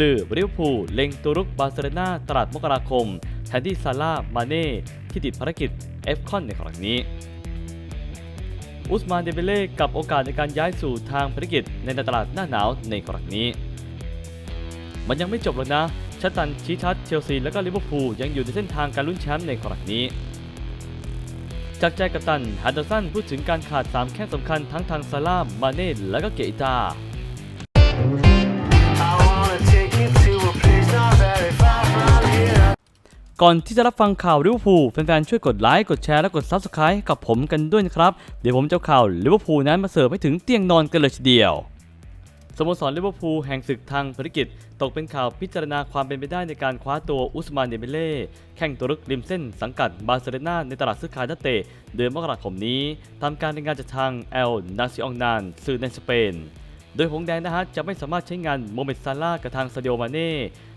ลือริวพูเล็งตัวรุกบาร์เซโลนาตลาดมกราคม แทนที่ซาร่ามาเน่ที่ติดภารกิจเอฟคอนในครั้งนี้ อุสมานเดเบเล่กับโอกาสในการย้ายสู่ทางภารกิจในตลาดหน้าหนาวในครั้งนี้ มันยังไม่จบแล้วนะชัตตันชี้ชัดเชลซี และก็ลิเวอร์พูลยังอยู่ในเส้นทางการลุ้นแชมป์ในครั้งนี้จากใจกัปตันฮันเดอร์สันพูดถึงการขาด 3 แข้งสำคัญทั้งทางซาร่ามาเน่และก็เกอิตา ก่อนที่จะรับฟังข่าวลิเวอร์พูลแฟนๆ ช่วยกดไลค์ กดแชร์ และกด Subscribe ให้กับผมกันด้วยนะครับ เดี๋ยวผมจะข่าวลิเวอร์พูลนั้นมาเสิร์ฟให้ถึงเตียงนอนกันเลยทีเดียวสโมสรลิเวอร์พูลแห่งศึกทางภารกิจ ตกเป็นข่าวพิจารณาความเป็นไปได้ในการคว้าตัวอุสมานเดเบเล่แข่งตัวรึกริมเส้นสังกัดบาร์เซโลนาในตลาดซื้อขายนักเตะเดือนมกราคมนี้ตามการรายงานจากทางเอลนาซิองนานสื่อในสเปน โดยหงแดงนะฮะจะไม่สามารถใช้งานโมเมดซาร่ากับทางซาดิโอมาเน่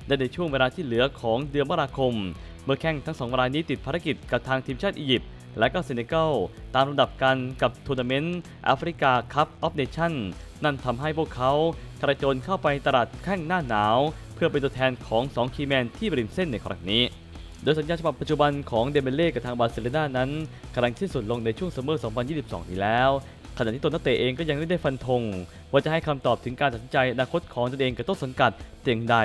ได้ในช่วงเวลาที่เหลือของเดือนมกราคม มื่อแข่งทั้งสองรายนี้ติดภารกิจกับทางทีมชาติอียิปต์และก็เซเนกัลตามลำดับกันกับทัวร์นาเมนต์แอฟริกาคัพออฟเนชั่นนั่นทำให้พวกเขากระโจนเข้าไปตลาดแข้งหน้าหนาว เพื่อเป็นตัวแทนของ 2 คีแมนที่บริมเส้นในครั้งนี้ โดยสัญญาฉบับปัจจุบันของเดเบเล่กับทางบาร์เซโลนานั้นกำลังสิ้นสุดลงในช่วงซัมเมอร์ 2022 นี้แล้ว ขณะที่ตัวนักเตะเองก็ยังไม่ได้ฟันธง ว่าจะให้คำตอบถึงการตัดสินใจอนาคตของตนเองกับต้นสังกัดเพียงใด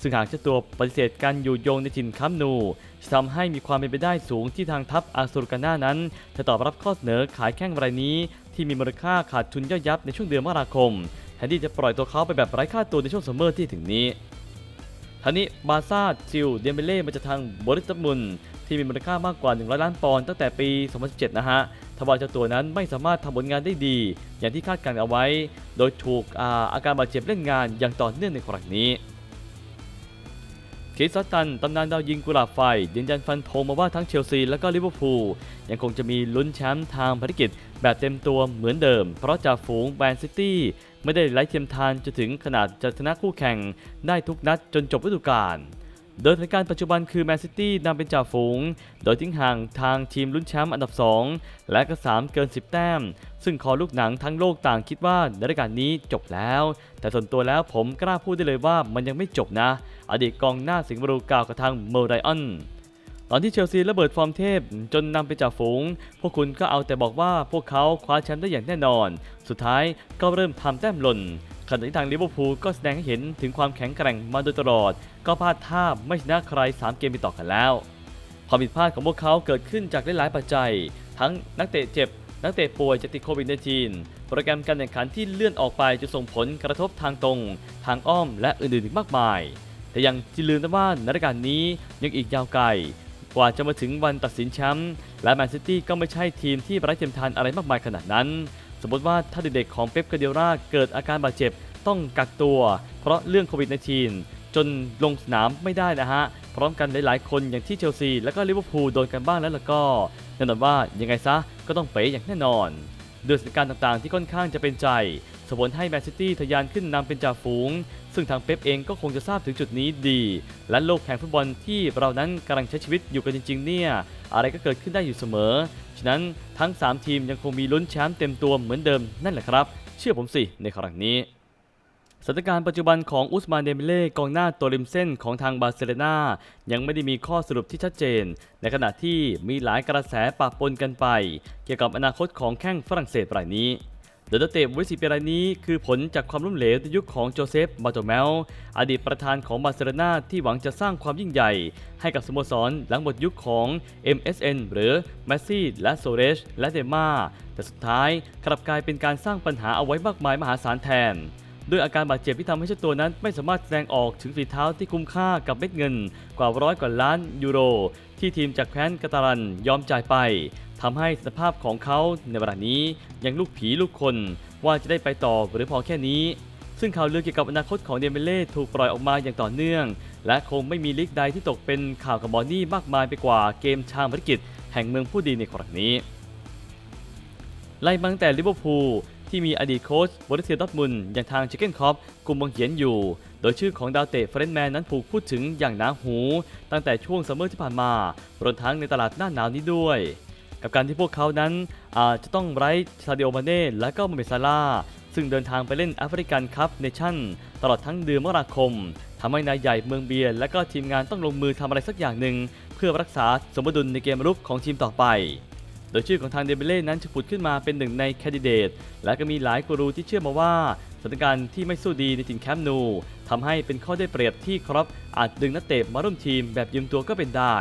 ซึ่งหากเจ้าตัวปฏิเสธการอยู่โยงในถิ่นคัมนูจะทำให้มีความเป็นไปได้สูงที่ทางทัพอาซูรกาน่านั้น จะตอบรับข้อเสนอขายแข้งรายนี้ ที่มีมูลค่าขาดทุนย่อยยับในช่วงเดือนมกราคมแทนที่จะปล่อยตัวเขาไปแบบไร้ค่าตัวในช่วงซัมเมอร์ที่ถึงนี้ทางนี้บาซ่าซิลเดมเบเล่มาจากทางบริสตัมุน ที่มีมูลค่ามากกว่า 100 ล้านปอนด์ตั้งแต่ปี 2017 นะฮะทว่าเจ้าตัวนั้นไม่สามารถทำผลงานได้ดี อย่างที่คาดการเอาไว้ โดยถูกอาอาการบาดเจ็บเล่นงานอย่างต่อเนื่องในครั้งนี้คริสตันตำนานดาวยิงกุหลาบไฟยืนยันฟันธงมาว่าทั้งเชลซีและก็ลิเวอร์พูลยังคงจะมีลุ้นแชมป์ทางภารกิจแบบเต็มตัวเหมือนเดิม เพราะจ่าฝูงแบนซิตี้ไม่ได้ไร้เทียมทานจนถึงขนาดจะชนะคู่แข่งได้ทุกนัดจนจบฤดูกาล โดยสถานการณ์ปัจจุบันคือแมนซิตี้นำเป็นจ่าฝูง โดยทิ้งห่างทางทีมลุ้นแชมป์อันดับ 2 และก็3เกิน 10 แต้ม ซึ่งคอลูกหนังทั้งโลกต่างคิดว่าในรายการนี้จบแล้ว แต่ส่วนตัวแล้วผมกล้าพูดได้เลยว่ามันยังไม่จบนะ อดีตกองหน้าสิงห์บรูกล่าวกับทางเมอร์ไรออนตอนที่เชลซีระเบิดฟอร์มเทพจนนำไปจากฝูง พวกคุณก็เอาแต่บอกว่าพวกเขาคว้าแชมป์ได้อย่างแน่นอน สุดท้ายก็เริ่มทำแต้มหล่น ขณะที่ทางลิเวอร์พูลก็แสดงให้เห็นถึงความแข็งแกร่งมาโดยตลอด ก็พลาดท่าไม่ชนะใคร 3 เกมติดต่อกันแล้ว ความผิดพลาดของพวกเขาเกิดขึ้นจากหลายๆปัจจัย ทั้งนักเตะเจ็บ นักเตะป่วยจากติดโควิด -19 โปรแกรมการแข่งขันที่เลื่อนออกไปจะส่งผลกระทบทางตรง ทางอ้อมและอื่นๆอีกมากมาย แต่ยังจะลืมนะว่านรายการนี้ยังอีกยาวไกลกว่าจะมาถึงวันตัดสินแชมป์และแมนซิตี้ก็ไม่ใช่ทีมที่ไร้เทียมทานอะไรมากมายขนาดนั้น สมมติว่าถ้าเด็กๆของเป๊ปกาเดียร่าเกิดอาการบาดเจ็บต้องกักตัว เพราะเรื่องโควิด -19 จนลงสนามไม่ได้นะฮะ พร้อมกันหลายๆคนอย่างที่เชลซี และก็ลิเวอร์พูลโดนกันบ้างแล้วล่ะก็แน่นอนว่ายังไงซะก็ต้องเป๋อย่างแน่นอนด้วยสถานการณ์ต่างๆ ที่ค่อนข้างจะเป็นใจสมผลให้แมนซิตี้ทะยานขึ้นนำเป็นจ่าฝูง ซึ่งทางเป๊ปเองก็คงจะทราบถึงจุดนี้ดี และโลกแห่งฟุตบอลที่เรานั้นกำลังใช้ชีวิตอยู่กันจริง ๆ เนี่ย อะไรก็เกิดขึ้นได้อยู่เสมอ ฉะนั้นทั้ง 3 ทีมยังคงมีลุ้นแชมป์เต็มตัวเหมือนเดิมนั่นแหละครับ เชื่อผมสิในครั้งนี้สถานการณ์ปัจจุบันของอุสมานเดมิเล่กองหน้าตัวริมเส้นของทางบาร์เซโลนายังไม่ได้มีข้อสรุปที่ชัดเจน ในขณะที่มีหลายกระแสปะปนกันไป เกี่ยวกับอนาคตของแข้งฝรั่งเศสรายนี้ โดยนักเตะวิสิเปีรายนี้คือผลจากความล้มเหลวในยุคของโจเซฟบาโตเมล อดีตประธานของบาร์เซโลนาที่หวังจะสร้างความยิ่งใหญ่ ให้กับสโมสรหลังหมดยุคของ MSN หรือแมสซี่และโซเรชและเดมาแต่สุดท้ายกลับกลายเป็นการสร้างปัญหาเอาไว้มากมายมหาศาลแทน ด้วยอาการบาดเจ็บที่ทำให้เจ้าตัวนั้นไม่สามารถแสดงออกถึงฝีเท้าที่คุ้มค่ากับเม็ดเงิน กว่าร้อยกว่าล้านยูโร ที่ทีมจากแคว้นกาตาลันยอมจ่ายไปทำให้สภาพของเขาในเวลานี้ยังลูกผีลูกคนว่าจะได้ไปต่อหรือพอแค่นี้ ซึ่งข่าวลือเกี่ยวกับอนาคตของเดเมเล่ถูกปล่อยออกมาอย่างต่อเนื่อง และคงไม่มีลีกใดที่ตกเป็นข่าวกับบอนนี่มากมายไปกว่าเกมชางภารกิจแห่งเมืองผู้ดีในครั้งนี้ ไล่มาตั้งแต่ลิเวอร์พูลที่มีอดีตโค้ชบริเซียดอร์ทมุนอย่างทางเชคเก้นคอปกลุ่มบังเขียนอยู่ โดยชื่อของดาวเตะเฟรนแมนนั้นถูกพูดถึงอย่างหนาหู ตั้งแต่ช่วงซัมเมอร์ที่ผ่านมารวมทั้งในตลาดหน้าหนาวนี้ด้วย กับการที่พวกเขานั้นอาจจะต้องไร้ซาดิโอมาเน่และก็โมเมซาร่าซึ่งเดินทางไปเล่นแอฟริกันคัพเนชั่นตลอดทั้งเดือนมกราคมทำให้นายใหญ่เมืองเบียร์และก็ทีมงานต้องลงมือทำอะไรสักอย่างหนึ่ง เพื่อรักษาสมดุลในเกมรุกของทีมต่อไป โดยชื่อของทางเดเบเล่นั้นจะผุดขึ้นมาเป็นหนึ่งในแคนดิเดต และก็มีหลายกูรูที่เชื่อมาว่าสถานการณ์ที่ไม่สู้ดีในถิ่นแคมป์นูทำให้เป็นข้อได้เปรียบที่ครอปอาจดึงนักเตะมาร่วมทีมแบบยืมตัวก็เป็นได้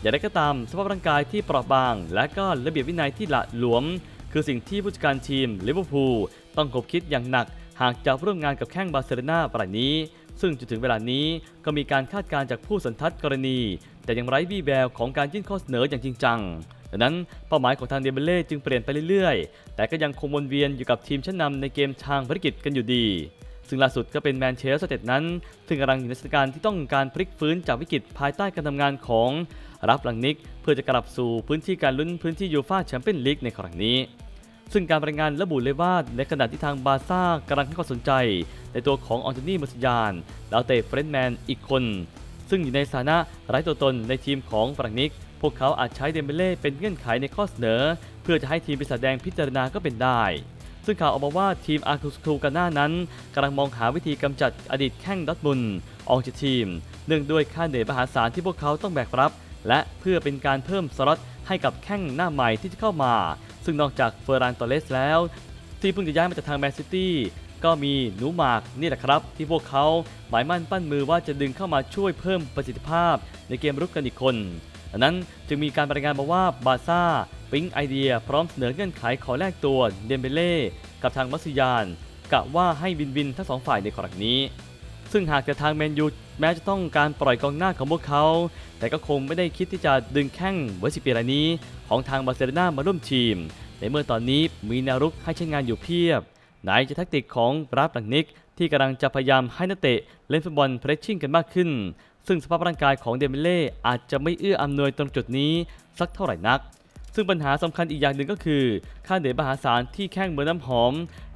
อย่างไรก็ตามสภาพร่างกายที่เปราะบาง และก็ระเบียบวินัยที่ละหลวม คือสิ่งที่ผู้จัดการทีมลิเวอร์พูลต้องคบคิดอย่างหนัก หากจะร่วมงานกับแข้งบาร์เซโลนาปรายนี้ ซึ่งจนถึงเวลานี้ก็มีการคาดการณ์จากผู้สันทัดกรณี แต่ยังไร้วี่แววของการยื่นข้อเสนออย่างจริงจัง ดังนั้นเป้าหมายของทางเดเบเล่จึงเปลี่ยนไปเรื่อยๆ แต่ก็ยังคงวนเวียนอยู่กับทีมชั้นนำในเกมทางภารกิจกันอยู่ดี ซึ่งล่าสุดก็เป็นแมนเชสเตอร์นเต็ดนั้นซึ่งกำลังอยู่ในสถานการณ์ที่ต้องการพลิกฟื้นจากวิกฤตภายใต้การทำงานของรับหลังนิก เพื่อจะกลับสู่พื้นที่การลุ้นพื้นที่ยูฟ่าแชมเปี้ยนลีกในครั้งนี้ซึ่งการรายงานระบุเลยว่าในขณะที่ทางบาซ่ากำลังให้ความสนใจ ในตัวของออนโทนีมุสยานดาวเตะเฟรนแมนอีกคน ซึ่งอยู่ในสถานะไร้ตัวตนในทีมของฝรั่งนิก วกเขาอาจใช้เดมเบเล่เป็นเงื่อนไขในข้อเสนอ เพื่อจะให้ทีมปีศาจแดงพิจารณาก็เป็นได้ ซึ่งข่าวออกมาว่าทีมอาร์คุสคูกาน่านั้นกำลังมองหาวิธีกำจัดอดีตแข้งดอร์ทมุนออกจากทีม เนื่องด้วยค่าเหนื่อยมหาศาลที่พวกเขาต้องแบกรับ และเพื่อเป็นการเพิ่มสล็อตให้กับแข้งหน้าใหม่ที่จะเข้ามา ซึ่งนอกจากเฟอร์รานตอเลสแล้ว ที่เพิ่งจะย้ายมาจากทางแมนซิตี้ก็มีหนูหมากนี่แหละครับ ที่พวกเขาหมายมั่นปั้นมือว่าจะดึงเข้ามาช่วยเพิ่มประสิทธิภาพในเกมรุกกันอีกคน ดังนั้นจึงมีการรายงานมาว่าบาร์ซ่าปิ๊งไอเดียพร้อมเสนอเงื่อนไขขอแลกตัวเดมเบเล่กับทางมัสยานกะว่าให้วินวินทั้งสองฝ่ายในกรณีนี้ ซึ่งหากจะทางแมนยูแม้จะต้องการปล่อยกองหน้าของพวกเขา แต่ก็คงไม่ได้คิดที่จะดึงแข้งไว้สิปีรายนี้ของทางบาร์เซโลนามาร่วมทีม ในเมื่อตอนนี้มีนวรุกให้ใช้งานอยู่เพียบ ไหนจะแทคติกของรับหลังนิกที่กำลังจะพยายามให้นักเตะเล่นฟุตบอลเพรสชิ่งกันมากขึ้น ซึ่งสภาพร่างกายของเดมิเล่อาจจะไม่เอื้ออำนวยตรงจุดนี้สักเท่าไหร่นัก ซึ่งปัญหาสำคัญอีกอย่างหนึ่งก็คือ ค่าเหนื่อยมหาศาลที่แข้งเมืองน้ำหอม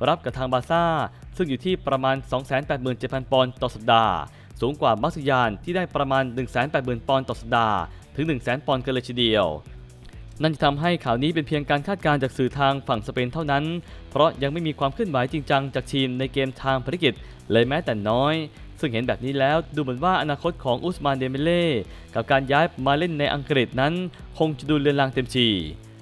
รับกับทางบาซ่า ซึ่งอยู่ที่ประมาณ 287,000 ปอนด์ต่อสัปดาห์ สูงกว่ามักซิยานที่ได้ประมาณ 180,000 ปอนด์ต่อสัปดาห์ ถึง 100,000 ปอนด์กันเลยทีเดียวนั่นจะทำให้ข่าวนี้เป็นเพียงการคาดการณ์จากสื่อทางฝั่งสเปนเท่านั้น เพราะยังไม่มีความเคลื่อนไหวจริงจังจากทีมในเกมทางภารกิจเลยแม้แต่น้อย ซึ่งเห็นแบบนี้แล้วดูเหมือนว่าอนาคตของอุสมานเดเมเล่กับการย้ายมาเล่นในอังกฤษนั้น คงจะดูเลือนลางเต็มที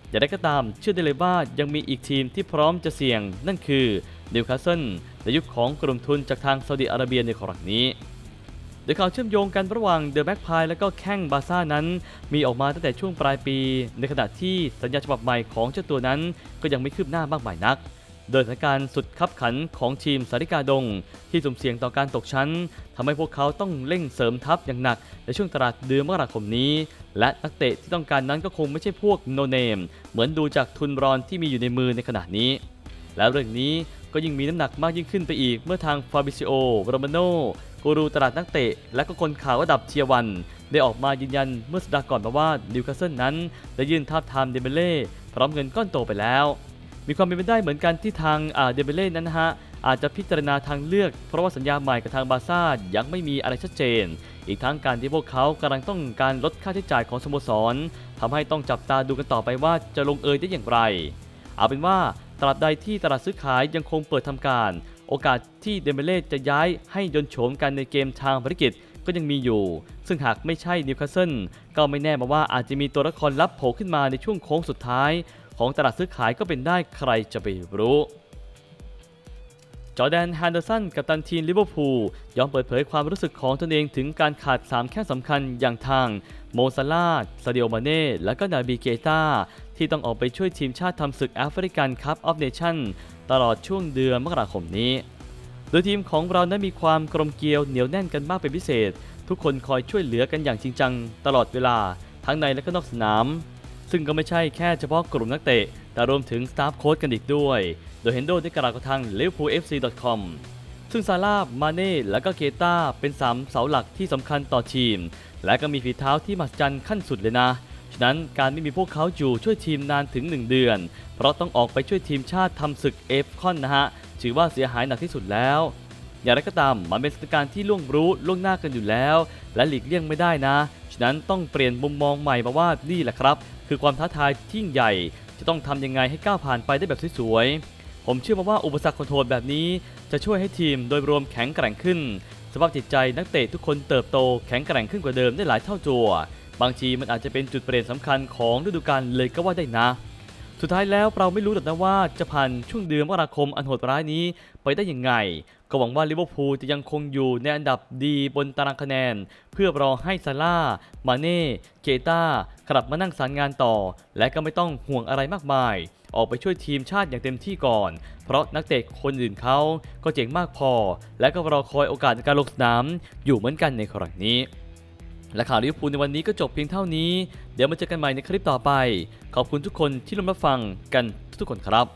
อย่างไรก็ตามเชื่อได้เลยว่ายังมีอีกทีมที่พร้อมจะเสี่ยง นั่นคือนิวคาสเซิลในยุคของกลุ่มทุนจากทางซาอุดิอาระเบียในครั้งนี้โดยข่าวเชื่อมโยงกันระหว่างเดอะแบ็กพายและก็แข้งบาซ่านั้น มีออกมาตั้งแต่ช่วงปลายปี ในขณะที่สัญญาฉบับใหม่ของเจ้าตัวนั้นก็ยังไม่คืบหน้ามากมายนัก โดยสถานการณ์สุดขับขันของทีมสาริกาดง ที่สุ่มเสี่ยงต่อการตกชั้นทำให้พวกเขาต้องเร่งเสริมทัพอย่างหนัก ในช่วงตลาดเดือนมกราคมนี้ และนักเตะที่ต้องการนั้นก็คงไม่ใช่พวกโนเนม เหมือนดูจากทุนรอนที่มีอยู่ในมือในขณะนี้ แล้วเรื่องนี้ก็ยิ่งมีน้ำหนักมากยิ่งขึ้นไปอีกเมื่อทางฟาบิซิโอโรมาโนกูรูตลาดนักเตะ และก็คนข่าวระดับเทียร์วัน ได้ออกมายืนยันเมื่อสัปดาห์ก่อนมาว่านิวคาสเซิลนั้น ได้ยื่นทาบทามเดเบเล่พร้อมเงินก้อนโตไปแล้ว มีความเป็นไปได้เหมือนกันที่ทางเดเบเล่นั้นนะฮะอาจจะพิจารณาทางเลือก เพราะว่าสัญญาใหม่กับทางบาร์ซ่ายังไม่มีอะไรชัดเจน อีกทั้งการที่พวกเขากำลังต้องการลดค่าใช้จ่ายของสโมสรทำให้ต้องจับตาดูกันต่อไปว่าจะลงเอยได้อย่างไร เอาเป็นว่าตราบใดที่ตลาดซื้อขายยังคงเปิดทำการ โอกาสที่เดมเบเล่จะย้ายให้ยนโฉมกันในเกมทางภารกิจก็ยังมีอยู่ ซึ่งหากไม่ใช่นิวคาสเซิลก็ไม่แน่มาว่าอาจจะมีตัวละครลับโผล่ขึ้นมาในช่วงโค้งสุดท้าย ของตลาดซื้อขายก็เป็นได้ใครจะไปรู้จอแดนฮันเดอร์สันกัปตันทีมลิเวอร์พูลยอมเปิดเผยความรู้สึกของตนเองถึงการขาด 3แข้งสำคัญอย่างทาง โมซาลาห์ซาดิโอมาเน่ และก็นาบีเกตาที่ต้องออกไปช่วยทีมชาติทำศึกแอฟริกันคัพออฟเนชั่นตลอดช่วงเดือนมกราคมนี้ โดยทีมของเรานั้นมีความกลมเกลียวเหนียวแน่นกันมากเป็นพิเศษ ทุกคนคอยช่วยเหลือกันอย่างจริงจังตลอดเวลาทั้งในและก็นอกสนาม ซึ่งก็ไม่ใช่แค่เฉพาะกลุ่มนักเตะ แต่รวมถึงสตาฟโค้ชกันอีกด้วย โดยเฮนโดได้กล่าวกับทาง liverpoolfc.com ซึ่งซาร่าห์มาเน่ และก็เกตาเป็น 3 เสาหลักที่สำคัญต่อทีม และก็มีฝีเท้าที่มหัศจรรย์ขั้นสุดเลยนะ ฉะนั้นการไม่มีพวกเขาอยู่ช่วยทีมนานถึง 1 เดือน เพราะต้องออกไปช่วยทีมชาติทำศึกเอฟคอนนะฮะ ถือว่าเสียหายหนักที่สุดแล้ว อย่างไรก็ตามมันเป็นสถานการณ์ที่ล่วงรู้ล่วงหน้ากันอยู่แล้ว และหลีกเลี่ยงไม่ได้นะ ฉะนั้นต้องเปลี่ยนมุมมองใหม่มาว่านี่แหละครับ คือความท้าทายที่ยิ่งใหญ่ จะต้องทำยังไงให้ก้าวผ่านไปได้แบบสวยๆ ผมเชื่อมาว่าอุปสรรคคอนโทรลแบบนี้ จะช่วยให้ทีมโดยรวมแข็งแกร่งขึ้น สภาพจิตใจนักเตะทุกคนเติบโตแข็งแกร่งขึ้นกว่าเดิมได้หลายเท่าตัว บางทีมันอาจจะเป็นจุดเปลี่ยนสำคัญของฤดูกาลเลยก็ว่าได้นะ สุดท้ายแล้วเราไม่รู้หรอกนะว่าจะผ่านช่วงเดือนมกราคมอันโหดร้ายนี้ไปได้ยังไง ก็หวังว่าลิเวอร์พูลจะยังคงอยู่ในอันดับดีบนตารางคะแนน เพื่อรอให้ซาร่า มาเน่ เกตากลับมานั่งสารงานต่อ และก็ไม่ต้องห่วงอะไรมากมาย ออกไปช่วยทีมชาติอย่างเต็มที่ก่อน เพราะนักเตะคนอื่นเขาก็เจ๋งมากพอ และก็รอคอยโอกาสในการลงสนามอยู่เหมือนกันในครั้งนี้ และข่าวลิเวอร์พูลในวันนี้ก็จบเพียงเท่านี้ เดี๋ยวมาเจอกันใหม่ในคลิปต่อไป ขอบคุณทุกคนที่ร่วมรับฟังกันทุกคนครับ